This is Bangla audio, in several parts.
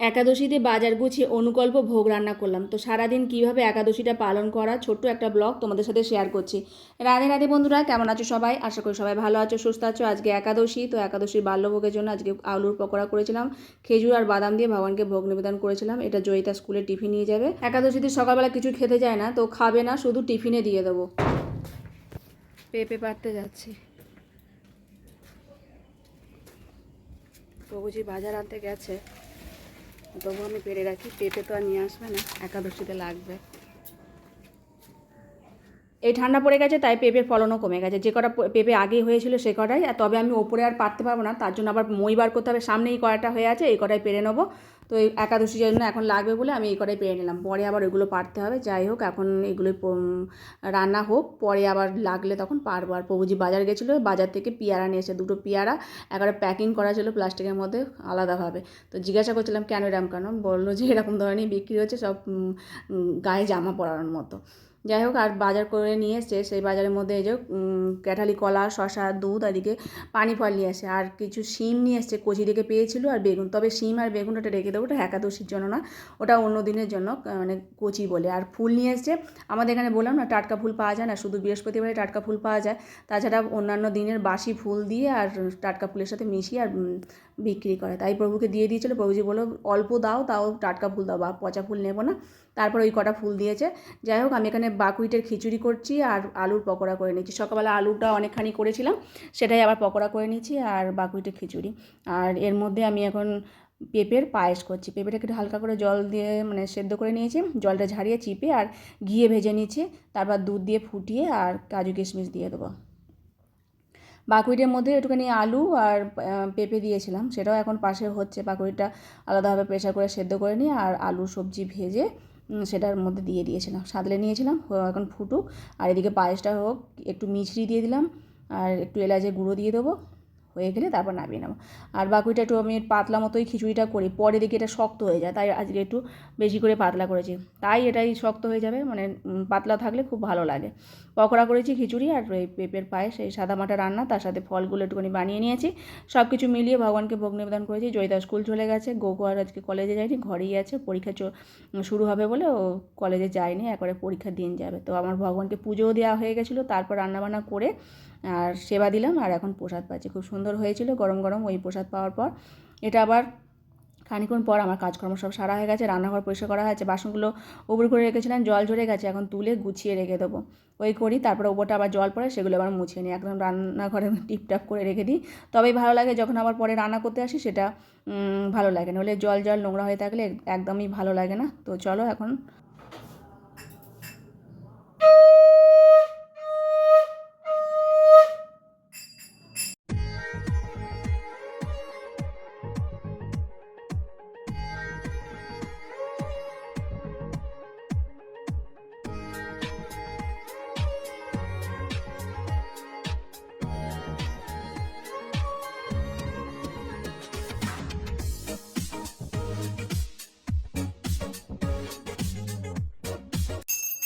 একাদশীতে বাজার গুছিয়ে অনুকল্প ভোগ রান্না করলাম। তো সারাদিন কীভাবে একাদশীটা পালন করা? ছোট্ট একটা ব্লগ তোমাদের সাথে শেয়ার করছি। রাধে রাধে বন্ধুরা, কেমন আছো সবাই? আশা করি সবাই ভালো আছো, সুস্থ আছো। আজকে একাদশী, তো একাদশীর বাল্যভোগের জন্য আজকে আলুর পকোড়া করেছিলাম। খেজুর আর বাদাম দিয়ে ভগবানকে ভোগ নিবেদন করেছিলাম। এটা জয়িতা স্কুলে টিফিন নিয়ে যাবে। একাদশীতে সকালবেলা কিছু খেতে যায় না, তো খাবে না, শুধু টিফিনে দিয়ে দেবো। পেঁপে পাড়তে যাচ্ছি। প্রভুজি বাজার আনতে গেছে। তবু আমি পেরে রাখি। পেঁপে তো আর নিয়ে আসবে না, একাদশীতে লাগবে। এই ঠান্ডা পড়ে গেছে, তাই পেঁপের ফলনও কমে গেছে। যে কটা পেঁপে আগেই হয়েছিল সে কটাই তবে আমি ওপরে আর পারতে পারব না, তার জন্য আবার মই বার করতে হবে। সামনেই কয়টা হয়ে আছে, এই কটাই পেরে নেব। তো এই একাদশীর জন্য এখন লাগবে বলে আমি এই কটাই পেরে নিলাম। পরে আবার ওইগুলো পারতে হবে। যাই হোক, এখন এগুলো রান্না হোক। পরে আবার লাগলে তখন পারব। আর প্রভুজি বাজার গেছিল, বাজার থেকে পেয়ারা নিয়ে এসে দুটো পেয়ারা, একবারে প্যাকিং করা ছিল প্লাস্টিকের মধ্যে আলাদাভাবে। তো জিজ্ঞাসা করছিলাম, কেন এরকম কেন? বলল যে, এরকম ধরনের বিক্রি হচ্ছে সব গায়ে জামা পরানোর মতো। যাই হোক, আর বাজার করে নিয়ে এসছে। সেই বাজারের মধ্যে এই যে ক্যাঠালি কলা শশা দুধ আদিকে পানি ফল নিয়ে আসে। আর কিছু শিম নিয়ে এসছে, কচি দিকে পেয়েছিল আর বেগুন। তবে শিম আর বেগুন ওটা রেখে দেবো, ওটা একাদশীর জন্য না, ওটা অন্য দিনের জন্য মানে কচি বলে। আর ফুল নিয়ে এসছে, আমাদের এখানে বললাম না, টাটকা ফুল পাওয়া যায় না, শুধু বৃহস্পতিবারে টাটকা ফুল পাওয়া যায়। তাছাড়া অন্যান্য দিনের বাসি ফুল দিয়ে আর টাটকা ফুলের সাথে মিশিয়ে আর বিক্রি করে। তাই প্রভুকে দিয়ে দিয়েছিলো। প্রভুজি বলো অল্প দাও, তাও টাটকা ফুল দাও, বা পচা ফুল নেব না। তারপর ওই কটা ফুল দিয়েছে। যাই হোক, আমি এখানে বাকুইটের খিচুড়ি করছি আর আলুর পকোড়া করে নিচ্ছি। সকালবেলা আলুটা অনেকখানি করেছিলাম, সেটাই আবার পকোড়া করে নিচ্ছি আর বাকুইটের খিচুড়ি। আর এর মধ্যে আমি এখন পেঁপের পায়েস করছি। পেঁপেটাকে একটু হালকা করে জল দিয়ে মানে সেদ্ধ করে নিয়েছি, জলটা ঝাড়িয়ে চিপে আর ঘিয়ে ভেজে নিয়েছি তারপর দুধ দিয়ে ফুটিয়ে আর কাজু কিশমিশ দিয়ে দেবো। বাকুইটের মধ্যে একটুখানি আলু আর পেঁপে দিয়েছিলাম। সেটাও এখন পাশে হচ্ছে। বাকুইটা আলাদাভাবে প্রেশার করে সেদ্ধ করে নিয়ে আর আলু সবজি ভেজে সেটার মধ্যে দিয়ে দিয়েছিলাম। সাদলে নিয়েছিলাম এখন ফুটুক। আর এদিকে পায়েসটা হোক, একটু মিছরি দিয়ে দিলাম। আর একটু এলাচের গুঁড়ো দিয়ে দেবো। হয়ে গেলে তারপর নামিয়ে নেব। আর বাকুইটা একটু আমি পাতলা মতোই খিচুড়িটা করি, পরে দেখি এটা শক্ত হয়ে যায়। তাই আজকে একটু বেশি করে পাতলা করেছি। তাই এটাই শক্ত হয়ে যাবে মানে পাতলা থাকলে খুব ভালো লাগে। পকোড়া করেছি খিচুড়ি আর এই পেঁপের পায়েস, এই সাদা মাটা রান্না, তার সাথে ফলগুলো একটুখানি বানিয়ে নিয়েছি। সব কিছু মিলিয়ে ভগবানকে ভোগ নিবেদন করেছি। জয়িতা স্কুল চলে গেছে, গোকু আর আজকে কলেজে যায়নি, ঘরেই আছে। পরীক্ষা শুরু হবে বলে ও কলেজে যায়নি, একবারে পরীক্ষার দিন যাবে। তো আমার ভগবানকে পুজোও দেওয়া হয়ে গেছিল, তারপর রান্নাবান্না করে আর সেবা দিলাম, আর এখন প্রসাদ পাচ্ছি। খুব সুন্দর হয়েছিল, গরম গরম ওই প্রসাদ পাওয়ার পর। এটা আবার খানিক্ষণ পর আমার কাজকর্ম সব সারা হয়ে গেছে, রান্নাঘর পরিষ্কার করা হয়েছে, বাসনগুলো উপর করে রেখেছিলাম, জল ঝরে গেছে, এখন তুলে গুছিয়ে রেখে দেবো। ওই করি, তারপরে ওপরটা আবার জল পড়ে, সেগুলো আবার মুছিয়ে নিই, একদম রান্নাঘরে টিপটাপ করে রেখে দিই। তবেই ভালো লাগে যখন আবার পরে রান্না করতে আসি, সেটা ভালো লাগে। না হলে জল জল নোংরা হয়ে থাকলে একদমই ভালো লাগে না। তো চলো এখন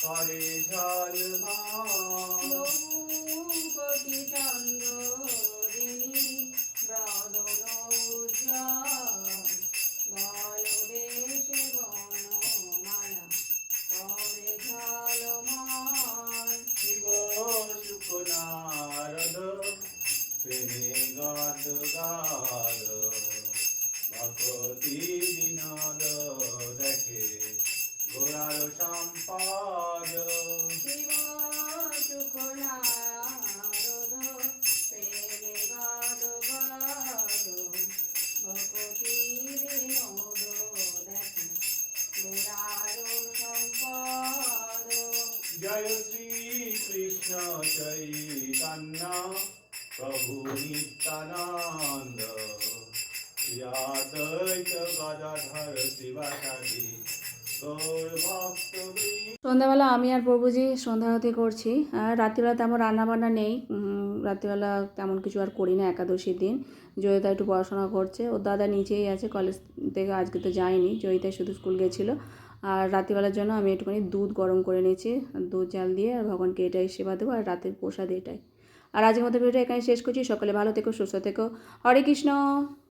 করে ঝলমা গোড়ার সম্পাদ। শিব সুখ নারদ প্রেমে গাদ গাদ ভকতি বিনোদ দেখে গোড়ার সম্পদ। জয় শ্রী কৃষ্ণ চৈতন্য প্রভু নিত্যানন্দ। ইয়াদৈত গদাধর শিবাচারী। সন্ধ্যাবেলা আমি আর প্রভুজি সন্ধ্যারতি করছি, আর রাত্রিবেলা তেমন রান্নাবান্না নেই। রাত্রিবেলা তেমন কিছু আর করি না একাদশীর দিন। জয়িতা একটু পড়াশোনা করছে, ওর দাদা নিচেই আছে কলেজ থেকে আজকে তো যায়নি, জয়িতা শুধু স্কুল গেছিল। আর রাত্রিবেলার জন্য আমি একটুখানি দুধ গরম করে নিয়েছি, দুধ জাল দিয়ে আর ভগবানকে এটাই সেবা দেবো, আর রাতের প্রসাদ এটাই। আর আজকের মতো ভিডিওটা এখানে শেষ করছি, সকালে ভালো থেকো, সুস্থ থেকো। হরে কৃষ্ণ!